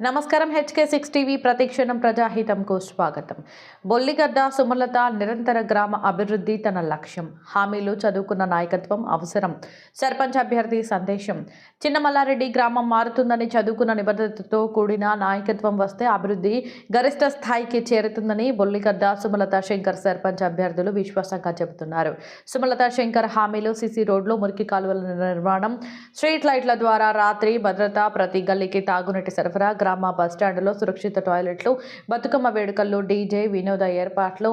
నమస్కారం HK six TV ప్రతిక్షణం ప్రజాహితంకు స్వాగతం. బొల్లిగడ్డ సుమలత నిరంతర గ్రామ అభివృద్ధి తన లక్ష్యం. హామీలు చదువుకున్న నాయకత్వం అవసరం. సర్పంచ్ అభ్యర్థి సందేశం. చిన్నమల్లారెడ్డి గ్రామం మారుతుందని చదువుకున్న నిబద్ధతతో కూడిన నాయకత్వం వస్తే అభివృద్ధి గరిష్ట స్థాయికి చేరుతుందని బొల్లిగడ్డ సుమలత శంకర్ సర్పంచ్ అభ్యర్థులు విశ్వాసంగా చెబుతున్నారు. సుమలత శంకర్ హామీలు సిసి రోడ్లు మురికి కాలువల నిర్మాణం స్ట్రీట్ లైట్ల ద్వారా రాత్రి భద్రత ప్రతి గల్లీకి తాగునీటి సరఫరా గ్రామ బస్టాండ్లో సురక్షిత టాయిలెట్లు బతుకమ్మ వేడుకల్లో డీజే వినోద ఏర్పాట్లు.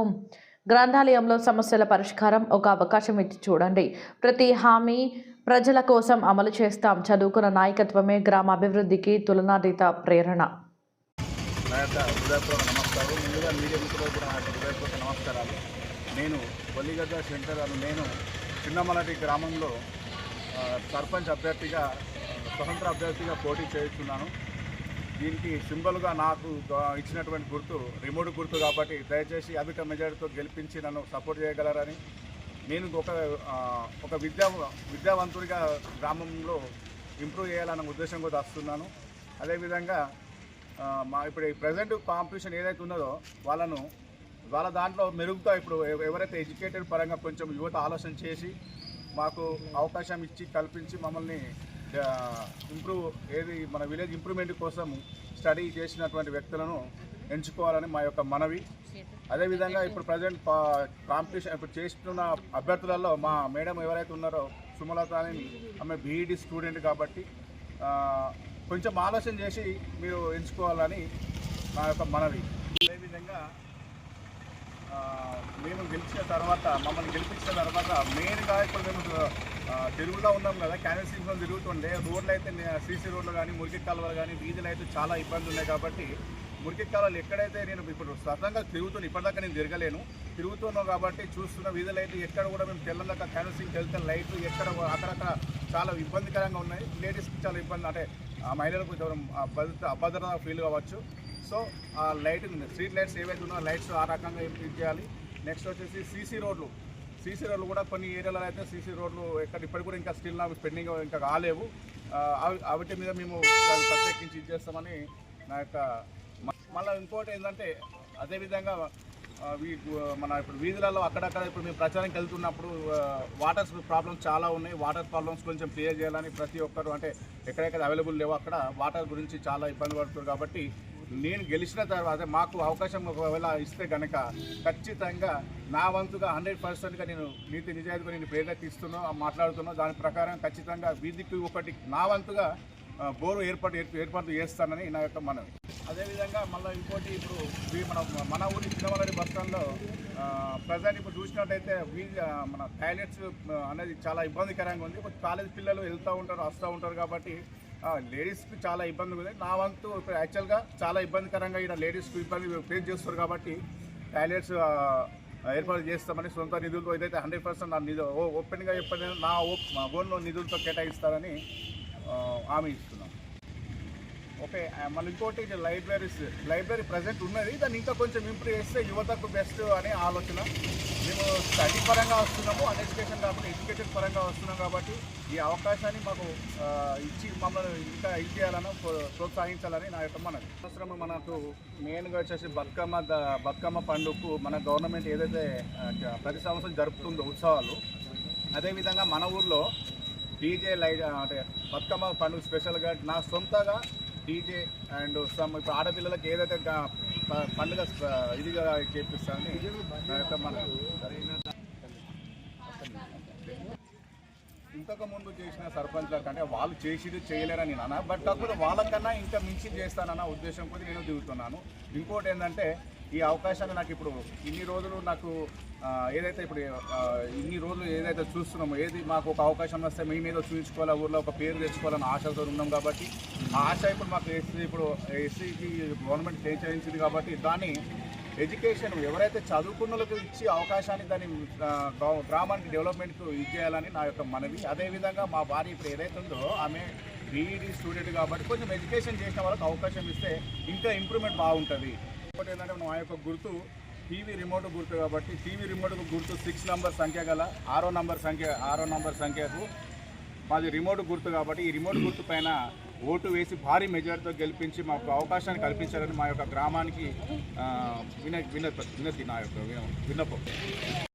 గ్రంథాలయంలో సమస్యల పరిష్కారం ఒక అవకాశం ఇచ్చి చూడండి. ప్రతి హామీ ప్రజల కోసం అమలు చేస్తాం. చదువుకున్న నాయకత్వమే గ్రామ అభివృద్ధికి తులనాతీత ప్రేరణ. నమస్కారాలు. నేను బొల్లిగడ్డ సెంటర్ అని నేను చిన్నమలటి గ్రామంలో సర్పంచ్ అభ్యర్థిగా స్వతంత్ర అభ్యర్థిగా పోటీ చేస్తున్నాను. దీనికి సింబల్గా నాకు ఇచ్చినటువంటి గుర్తు రిమోట్ గుర్తు కాబట్టి దయచేసి అధిక మెజారిటీతో గెలిపించి నన్ను సపోర్ట్ చేయగలరని నేను ఒక ఒక విద్యా విద్యావంతుడిగా గ్రామంలో ఇంప్రూవ్ చేయాలన్న ఉద్దేశం కూడా వస్తున్నాను అదేవిధంగా మా ఇప్పుడు ఈ ప్రజెంట్ కాంపిటీషన్ ఏదైతే ఉన్నదో వాళ్ళను వాళ్ళ దాంట్లో మెరుగుతో ఇప్పుడు ఎవరైతే ఎడ్యుకేటెడ్ పరంగా కొంచెం యువత ఆలోచన చేసి మాకు అవకాశం ఇచ్చి కల్పించి మమ్మల్ని ఇంప్రూవ్ ఏది మన విలేజ్ ఇంప్రూవ్మెంట్ కోసం స్టడీ చేసినటువంటి వ్యక్తులను ఎంచుకోవాలని మా యొక్క మనవి. అదేవిధంగా ఇప్పుడు ప్రజెంట్ కాంపిటీషన్ ఇప్పుడు చేస్తున్న అభ్యర్థులలో మా మేడం ఎవరైతే ఉన్నారో సుమలత అని ఆమె బీఈడి స్టూడెంట్ కాబట్టి కొంచెం ఆలోచన చేసి మీరు ఎంచుకోవాలని నా యొక్క మనవి. అదేవిధంగా మేము గెలిచిన తర్వాత మమ్మల్ని గెలిపించిన తర్వాత మెయిన్గా ఇప్పుడు మేము తిరుగుతూ ఉన్నాం కదా క్యాన్వసింగ్లో తిరుగుతుండే. రోడ్లు అయితే సీసీ రోడ్లు కానీ మురికి కాలువలు కానీ వీధులు అయితే చాలా ఇబ్బంది ఉన్నాయి కాబట్టి మురికి కాలువలు ఎక్కడైతే నేను ఇప్పుడు సతంగా తిరుగుతున్నాను ఇప్పటిదాకా నేను తిరగలేను. తిరుగుతున్నాం కాబట్టి చూస్తున్న వీధులు అయితే ఎక్కడ కూడా మేము తెల్లందాక క్యాన్వసింగ్ వెళ్తే లైట్లు ఎక్కడ అక్కడక్కడ చాలా ఇబ్బందికరంగా ఉన్నాయి. లేడీస్కి చాలా ఇబ్బంది అంటే ఆ మహిళలకు కొంచెం అభద్రత ఫీల్ కావచ్చు. సో ఆ లైట్ స్ట్రీట్ లైట్స్ ఏవైతే ఉన్నాయో లైట్స్ ఆ రకంగా ఇంప్రూవ్ చేయాలి. నెక్స్ట్ వచ్చేసి సీసీ రోడ్లు. సీసీ రోడ్లు కూడా కొన్ని ఏరియాలో అయితే సీసీ రోడ్లు ఎక్కడ ఇప్పటికి కూడా ఇంకా స్టిల్ నాకు పెండింగ్ ఇంకా కాలేవు వాటి మీద మేము దాన్ని ప్రత్యేకించి ఇచ్చేస్తామని నా యొక్క మళ్ళీ ఇంకోటి ఏంటంటే అదేవిధంగా వీ మన ఇప్పుడు వీధులలో అక్కడక్కడ ఇప్పుడు మేము ప్రచారంకి వెళ్తున్నప్పుడు వాటర్ ప్రాబ్లమ్స్ చాలా ఉన్నాయి. వాటర్ ప్రాబ్లమ్స్ కొంచెం క్లియర్ చేయాలని ప్రతి ఒక్కరు అంటే ఎక్కడెక్కడ అవైలబుల్ లేవో అక్కడ వాటర్ గురించి చాలా ఇబ్బంది పడుతున్నారు కాబట్టి నేను గెలిచిన తర్వాత మాకు అవకాశం ఒకవేళ ఇస్తే కనుక ఖచ్చితంగా నా వంతుగా హండ్రెడ్ పర్సెంట్గా నేను నీతి నిజాయితీగా నేను ప్రేరేపిస్తున్నా మాట్లాడుతున్నా. దాని ప్రకారం ఖచ్చితంగా వీధికి ఒకటి నా వంతుగా బోరు ఏర్పాటు ఏర్పాటు చేస్తానని నా యొక్క మనవి. అదేవిధంగా మళ్ళీ ఇంకోటి ఇప్పుడు మన మన ఊరి చిన్నమలడి బస్ స్టాండ్లో ప్రజెంట్ ఇప్పుడు చూసినట్టయితే వీధి మన టాయిలెట్స్ అనేది చాలా ఇబ్బందికరంగా ఉంది. ఇప్పుడు కాలేజ్ పిల్లలు వెళ్తూ ఉంటారు వస్తూ ఉంటారు కాబట్టి లేడీస్కి చాలా ఇబ్బంది ఉంది. నా వంతు ఇప్పుడు యాక్చువల్గా చాలా ఇబ్బందికరంగా ఇక్కడ లేడీస్కి ఇబ్బంది ఫేస్ చేస్తారు కాబట్టి టాయిలెట్స్ ఏర్పాటు చేస్తామని సొంత నిధులతో ఏదైతే హండ్రెడ్ పర్సెంట్ నా నిధు ఓ- ఓపెన్గా చెప్పిన నా ఓ- మా ఓన్లో నిధులతో కేటాయిస్తారని హామీ ఇస్తున్నాం. ఓకే మళ్ళీ ఇంకోటి లైబ్రరీస్ లైబ్రరీ ప్రజెంట్ ఉన్నది దాన్ని ఇంకా కొంచెం ఇంప్రూవ్ చేస్తే యువతకు బెస్ట్ అనే ఆలోచన. మేము స్టడీ పరంగా వస్తున్నాము అన్ఎడ్యుకేషన్ కాబట్టి ఎడ్యుకేషన్ పరంగా వస్తున్నాం కాబట్టి ఈ అవకాశాన్ని మాకు ఇచ్చి మమ్మల్ని ఇంకా ఇది చేయాలని ప్రో- ప్రోత్సహించాలని నా యొక్క మనది అవసరం మనకు మెయిన్గా వచ్చేసి బతుకమ్మ బతుకమ్మ పండుగకు మన గవర్నమెంట్ ఏదైతే ప్రతి సంవత్సరం జరుపుతుందో ఉత్సవాలు అదేవిధంగా మన ఊర్లో డీజే లైట్ అంటే బతుకమ్మ పండుగ స్పెషల్గా నా సొంతగా డీజే అండ్ సమ్ ఇప్పుడు ఆడపిల్లలకు ఏదైతే పండుగ ఇదిగా చేపిస్తామని నా మన ఇంతకు ముందు చేసిన సర్పంచ్ల కంటే వాళ్ళు చేసిది చేయలేరని నేను బట్ కాకపోతే వాళ్ళకన్నా ఇంకా మించి చేస్తానన్న ఉద్దేశం కొద్ది నేను దిగుతున్నాను. ఇంకోటి ఏంటంటే ఈ అవకాశాన్ని నాకు ఇప్పుడు ఇన్ని రోజులు నాకు ఏదైతే ఇప్పుడు ఇన్ని రోజులు ఏదైతే చూస్తున్నామో ఏది మాకు ఒక అవకాశం వస్తే మేము ఏదో చూపించుకోవాలా ఊళ్ళో ఒక పేరు తెచ్చుకోవాలని ఆశతో ఉన్నాం కాబట్టి ఆ ఆశ ఇప్పుడు మాకు ఎస్సీ ఇప్పుడు ఎస్సీకి గవర్నమెంట్ చేయించింది కాబట్టి దాన్ని ఎడ్యుకేషన్ ఎవరైతే చదువుకున్న వాళ్ళకి ఇచ్చి అవకాశాన్ని దాన్ని గ్రా- గ్రామానికి డెవలప్మెంట్కు ఇది చేయాలని నా యొక్క మనవి. అదేవిధంగా మా భార్య ఇప్పుడు ఏదైతే ఉందో ఆమె బీఈడి స్టూడెంట్ కాబట్టి కొంచెం ఎడ్యుకేషన్ చేసిన వాళ్ళకి అవకాశం ఇస్తే ఇంకా ఇంప్రూవ్మెంట్ బాగుంటుంది. ఇంకోటి ఏంటంటే మా యొక్క గుర్తు టీవీ రిమోట్ గుర్తు కాబట్టి టీవీ రిమోట్ గుర్తు సిక్స్ నంబర్ సంఖ్య గల ఆరో నంబర్ సంఖ్య ఆరో నంబర్ సంఖ్యకు మాది రిమోట్ గుర్తు కాబట్టి ఈ రిమోట్ గుర్తు పైన ఓటు వేసి భారీ మెజార్టీతో గెలిపించి మాకు అవకాశాన్ని కల్పించాలని మా యొక్క గ్రామానికి విన విన వినతి నా యొక్క విన్నపం.